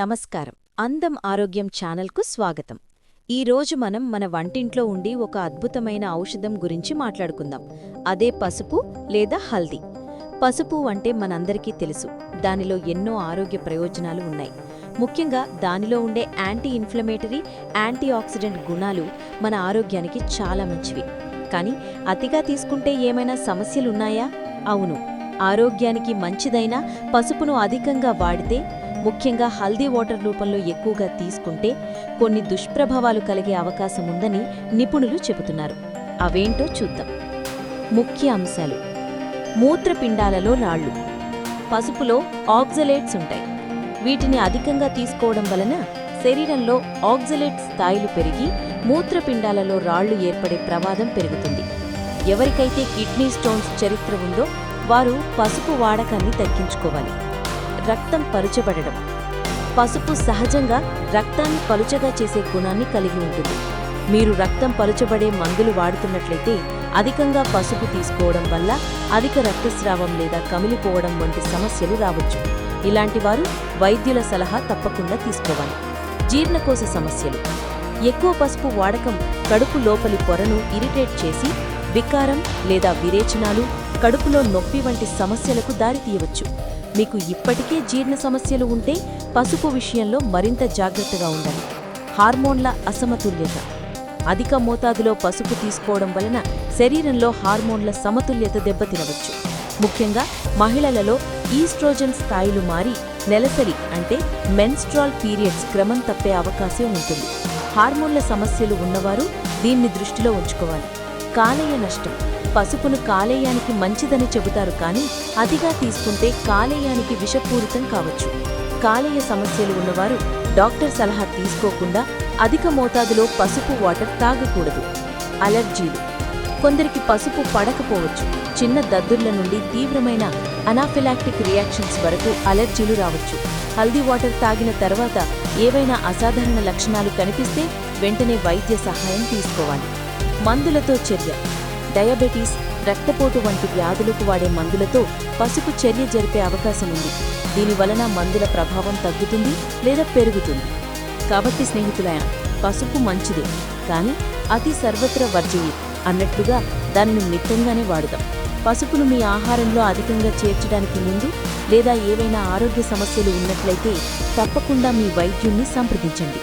నమస్కారం. అందం ఆరోగ్యం ఛానల్కు స్వాగతం. ఈరోజు మనం మన వంటింట్లో ఉండి ఒక అద్భుతమైన ఔషధం గురించి మాట్లాడుకుందాం. అదే పసుపు లేదా హల్దీ. పసుపు అంటే మనందరికీ తెలుసు. దానిలో ఎన్నో ఆరోగ్య ప్రయోజనాలు ఉన్నాయి. ముఖ్యంగా దానిలో ఉండే యాంటీ ఇన్ఫ్లమేటరీ యాంటీ ఆక్సిడెంట్ గుణాలు మన ఆరోగ్యానికి చాలా మంచివి. కానీ అతిగా తీసుకుంటే ఏమైనా సమస్యలున్నాయా? అవును. ఆరోగ్యానికి మంచిదైన పసుపును అధికంగా వాడితే ముఖ్యంగా హల్దీ వాటర్ రూపంలో ఎక్కువగా తీసుకుంటే కొన్ని దుష్ప్రభావాలు కలిగే అవకాశం ఉందని నిపుణులు చెబుతున్నారు. అవేంటో చూద్దాం. ముఖ్య అంశాలు. మూత్రపిండాలలో రాళ్ళు. పసుపులో ఆక్జలేట్స్ ఉంటాయి. వీటిని అధికంగా తీసుకోవడం వలన శరీరంలో ఆక్జలేట్ స్థాయిలు పెరిగి మూత్రపిండాలలో రాళ్ళు ఏర్పడే ప్రమాదం పెరుగుతుంది. ఎవరికైతే కిడ్నీ స్టోన్స్ చరిత్ర ఉందో వారు పసుపు వాడకాన్ని తగ్గించుకోవాలి. రక్తం పలుచబడడం పసుపు సహజంగా రక్తాన్ని పలుచగా చేసే గుణాన్ని కలిగి ఉంటుంది. మీరు రక్తం పలుచబడే మందులు వాడుతున్నట్లయితే అధికంగా పసుపు తీసుకోవడం వల్ల అధిక రక్తస్రావం లేదా కమిలిపోవడం వంటి సమస్యలు రావచ్చు. ఇలాంటి వారు వైద్యుల సలహా తప్పకుండా తీసుకోవాలి. జీర్ణకోశ సమస్యలు. ఎక్కువ పసుపు వాడకం కడుపు లోపలి పొరను ఇరిటేట్ చేసి వికారం లేదా విరేచనాలు కడుపులో నొప్పి వంటి సమస్యలకు దారితీయవచ్చు. మీకు ఇప్పటికే జీర్ణ సమస్యలు ఉంటే పసుపు విషయంలో మరింత జాగ్రత్తగా ఉండాలి హార్మోన్ల అసమతుల్యత. అధిక మోతాదులో పసుపు తీసుకోవడం వలన శరీరంలో హార్మోన్ల సమతుల్యత దెబ్బతినవచ్చు. ముఖ్యంగా మహిళలలో ఈస్ట్రోజన్ స్థాయిలు మారి నెలసరి అంటే మెన్స్ట్రాల్ పీరియడ్స్ క్రమం తప్పే అవకాశం ఉంటుంది. హార్మోన్ల సమస్యలు ఉన్నవారు దీన్ని దృష్టిలో ఉంచుకోవాలి. కాలేయ నష్టం. పసుపును కాలేయానికి మంచిదని చెబుతారు కానీ అతిగా తీసుకుంటే కాలేయానికి విషపూరితం కావచ్చు. కాలేయ సమస్యలు ఉన్నవారు డాక్టర్ సలహా తీసుకోకుండా అధిక మోతాదులో పసుపు వాటర్ తాగకూడదు. అలర్జీలు. కొందరికి పసుపు పడకపోవచ్చు. చిన్న దద్దుర్ల నుండి తీవ్రమైన అనాఫిలాక్టిక్ రియాక్షన్స్ వరకు అలర్జీలు రావచ్చు. హల్దీ వాటర్ తాగిన తర్వాత ఏవైనా అసాధారణ లక్షణాలు కనిపిస్తే వెంటనే వైద్య సహాయం తీసుకోవాలి. మందులతో చర్య. డయాబెటీస్ రక్తపోటు వంటి వ్యాధులకు వాడే మందులతో పసుపు చర్య జరిపే అవకాశం ఉంది దీనివలన మందుల ప్రభావం తగ్గుతుంది లేదా పెరుగుతుంది. కాబట్టి స్నేహితులైన పసుపు మంచిదే. కానీ అతి సర్వత్ర వర్జయే అన్నట్లుగా దానిని మితంగానే వాడుదాం. పసుపును మీ ఆహారంలో అధికంగా చేర్చడానికి ముందు లేదా ఏవైనా ఆరోగ్య సమస్యలు ఉన్నట్లయితే తప్పకుండా మీ వైద్యుణ్ణి సంప్రదించండి.